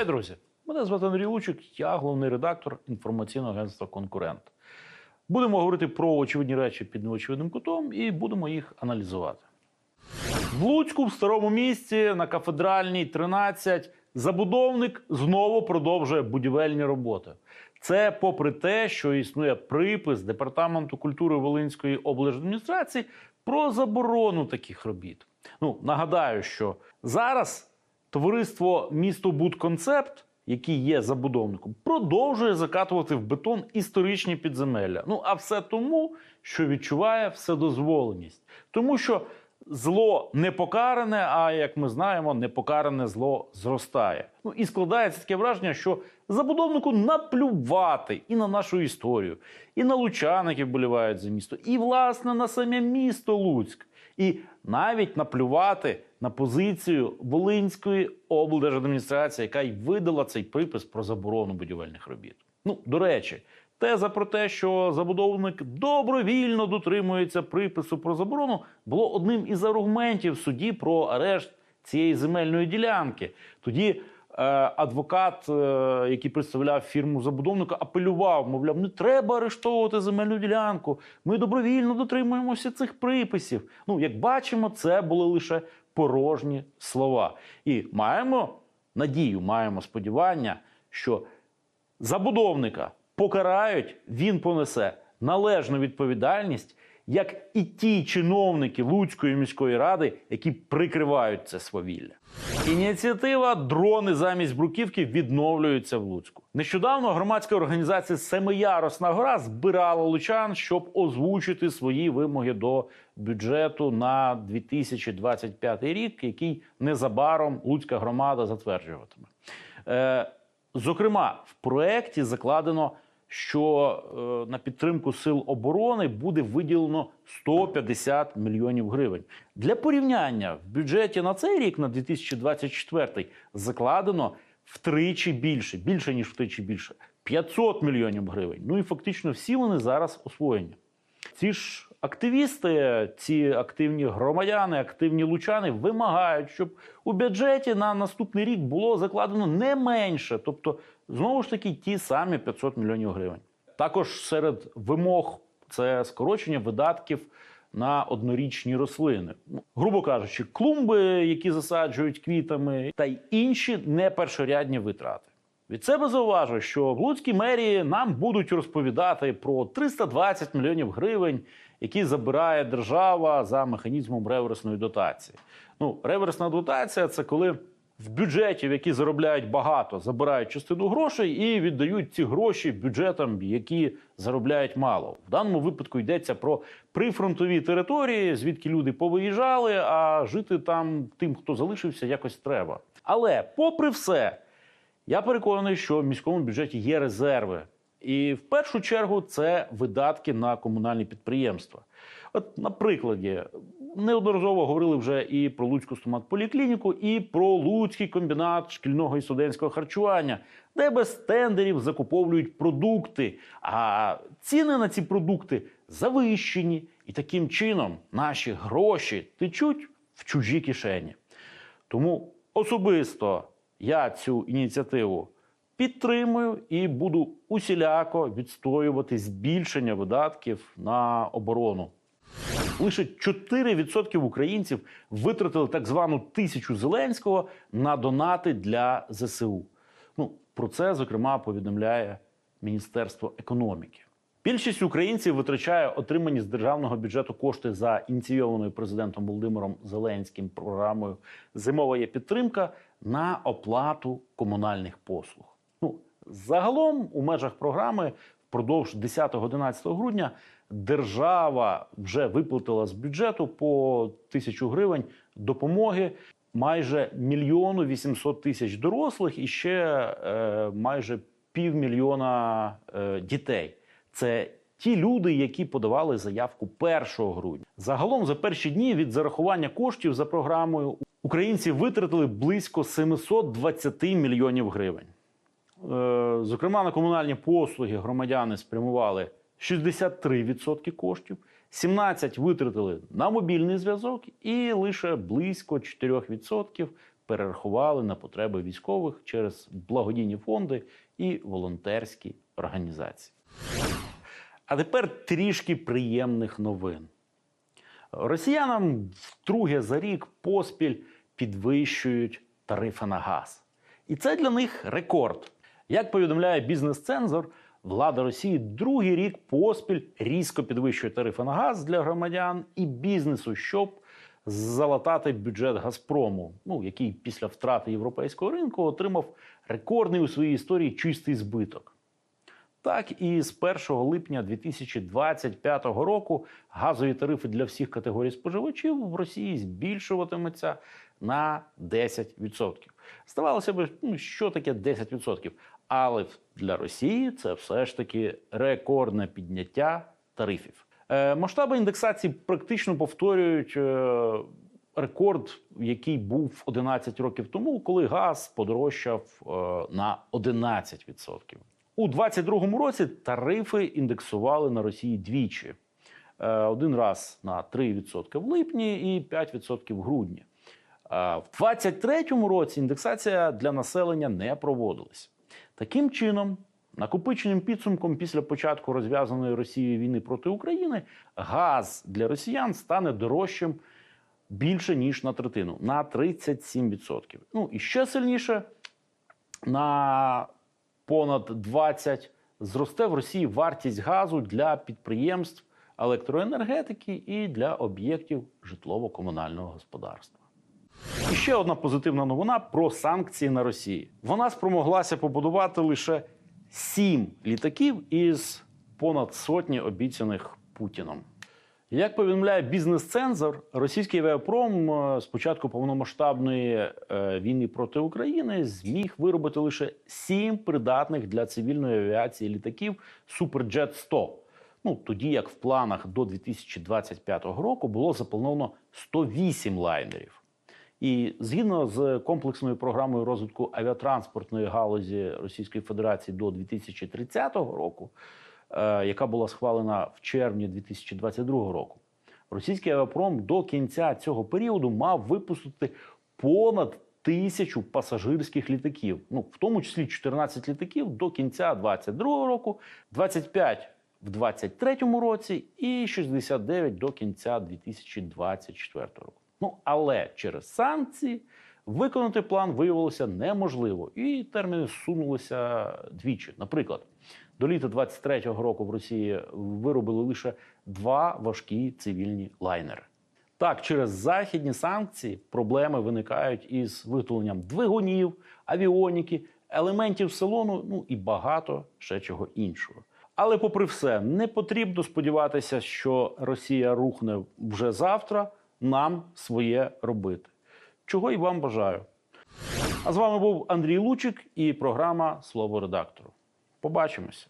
Вітаю, друзі! Мене звати Андрій Лучик, я головний редактор інформаційного агентства Конкурент. Будемо говорити про очевидні речі під неочевидним кутом і будемо їх аналізувати. В Луцьку, в старому місті, на кафедральній 13, забудовник знову продовжує будівельні роботи. Це попри те, що існує припис департаменту культури Волинської облдержадміністрації про заборону таких робіт. Ну нагадаю, що зараз товариство місто Будконцепт, який є забудовником, продовжує закатувати в бетон історичні підземелля. Ну а все тому, що відчуває вседозволеність, тому що зло не покаране, а як ми знаємо, непокаране зло зростає. Ну і складається таке враження, що забудовнику наплювати і на нашу історію, і на лучан, які вболівають за місто, і власне на саме місто Луцьк, і навіть наплювати на позицію Волинської облдержадміністрації, яка й видала цей припис про заборону будівельних робіт. Ну, до речі, теза про те, що забудовник добровільно дотримується припису про заборону, було одним із аргументів в суді про арешт цієї земельної ділянки. Тоді адвокат, е, який представляв фірму забудовника, апелював, мовляв, не треба арештовувати земельну ділянку. Ми добровільно дотримуємося цих приписів. Ну, як бачимо, це були лише порожні слова. І маємо надію, маємо сподівання, що забудовника покарають, він понесе належну відповідальність, як і ті чиновники Луцької міської ради, які прикривають це свавілля. Ініціатива Дрони замість бруківки відновлюється в Луцьку. Нещодавно громадська організація Семиярусна гора збирала лучан, щоб озвучити свої вимоги до бюджету на 2025 рік, який незабаром Луцька громада затверджуватиме. Е, Зокрема, в проєкті закладено, що е, на підтримку сил оборони буде виділено 150 мільйонів гривень. Для порівняння в бюджеті на цей рік, на 2024, закладено втричі більше, більше ніж втричі більше 500 мільйонів гривень. Ну і фактично всі вони зараз освоєні. Ці ж активісти, ці активні громадяни, активні лучани вимагають, щоб у бюджеті на наступний рік було закладено не менше, тобто знову ж таки ті самі 500 мільйонів гривень. Також серед вимог це скорочення видатків на однорічні рослини, Ну, грубо кажучи, клумби, які засаджують квітами, та й інші непершорядні витрати. Від себе зауважу, що в Луцькій мерії нам будуть розповідати про 320 мільйонів гривень, які забирає держава за механізмом реверсної дотації. Ну, реверсна дотація це коли в бюджеті, в які заробляють багато, забирають частину грошей і віддають ці гроші бюджетам, які заробляють мало. В даному випадку йдеться про прифронтові території, звідки люди повиїжджали, а жити там тим, хто залишився, якось треба. Але, попри все. Я переконаний, що в міському бюджеті є резерви. І в першу чергу це видатки на комунальні підприємства. От, на прикладі, неодноразово говорили вже і про Луцьку стоматполіклініку, і про Луцький комбінат шкільного і студентського харчування, де без тендерів закуповують продукти. А ціни на ці продукти завищені. І таким чином наші гроші течуть в чужі кишені. Тому особисто я цю ініціативу підтримую і буду усіляко відстоювати збільшення видатків на оборону. Лише 4% українців витратили так звану тисячу Зеленського на донати для ЗСУ. Ну про це зокрема повідомляє Міністерство економіки. Більшість українців витрачає отримані з державного бюджету кошти за ініційованою президентом Володимиром Зеленським програмою Зимова є підтримка на оплату комунальних послуг. Ну загалом у межах програми впродовж 10-11 грудня держава вже виплатила з бюджету по тисячу гривень допомоги майже мільйону 800 тисяч дорослих і ще е, майже півмільйона е, дітей. Це ті люди, які подавали заявку 1 грудня. Загалом за перші дні від зарахування коштів за програмою українці витратили близько 720 мільйонів гривень. Е, Зокрема, на комунальні послуги громадяни спрямували 63% коштів, 17% витратили на мобільний зв'язок і лише близько 4% перерахували на потреби військових через благодійні фонди і волонтерські організації. А тепер трішки приємних новин. Росіянам вдруге за рік поспіль підвищують тарифи на газ. І це для них рекорд. Як повідомляє бізнес-цензор, влада Росії другий рік поспіль різко підвищує тарифи на газ для громадян і бізнесу, щоб залатати бюджет Газпрому, ну який після втрати європейського ринку отримав рекордний у своїй історії чистий збиток. Так і з 1 липня 2025 року газові тарифи для всіх категорій споживачів в Росії збільшуватимуться на 10%. Здавалося б, ну що таке 10%? Але для Росії це все ж таки рекордне підняття тарифів. Е, масштаби індексації практично повторюють е, рекорд, який був 11 років тому, коли газ подорожчав е, на 11%. У 2022 році тарифи індексували на Росії двічі: один раз на 3% в липні і 5% в грудні. В 2023 році індексація для населення не проводилась. Таким чином, накопиченим підсумком після початку розв'язаної Росією війни проти України, газ для росіян стане дорожчим більше ніж на третину на 37%. Ну і ще сильніше на понад 20 зросте в Росії вартість газу для підприємств електроенергетики і для об'єктів житлово-комунального господарства. І ще одна позитивна новина про санкції на Росії. Вона спромоглася побудувати лише сім літаків із понад сотні обіцяних Путіном. Як повідомляє бізнес-цензор, російський авіапром е, з початку повномасштабної е, війни проти України зміг виробити лише сім придатних для цивільної авіації літаків Суперджет 100 Ну тоді як в планах до 2025 року було заплановано 108 лайнерів. І згідно з комплексною програмою розвитку авіатранспортної галузі Російської Федерації до 2030 року, е, яка була схвалена в червні 2022 року, російський авіапром до кінця цього періоду мав випустити понад тисячу пасажирських літаків, ну в тому числі 14 літаків до кінця 2022 року, 25 в 2023 році і 69 до кінця 2024 року. Ну але через санкції виконати план виявилося неможливо, і терміни зсунулися двічі. Наприклад, до літа 23-го року в Росії виробили лише два важкі цивільні лайнери. Так, через західні санкції проблеми виникають із виготовленням двигунів, авіоніки, елементів салону, ну і багато ще чого іншого. Але, попри все, не потрібно сподіватися, що Росія рухне вже завтра. Нам своє робити. Чого і вам бажаю. А з вами був Андрій Лучик і програма Слово редактору. Побачимося.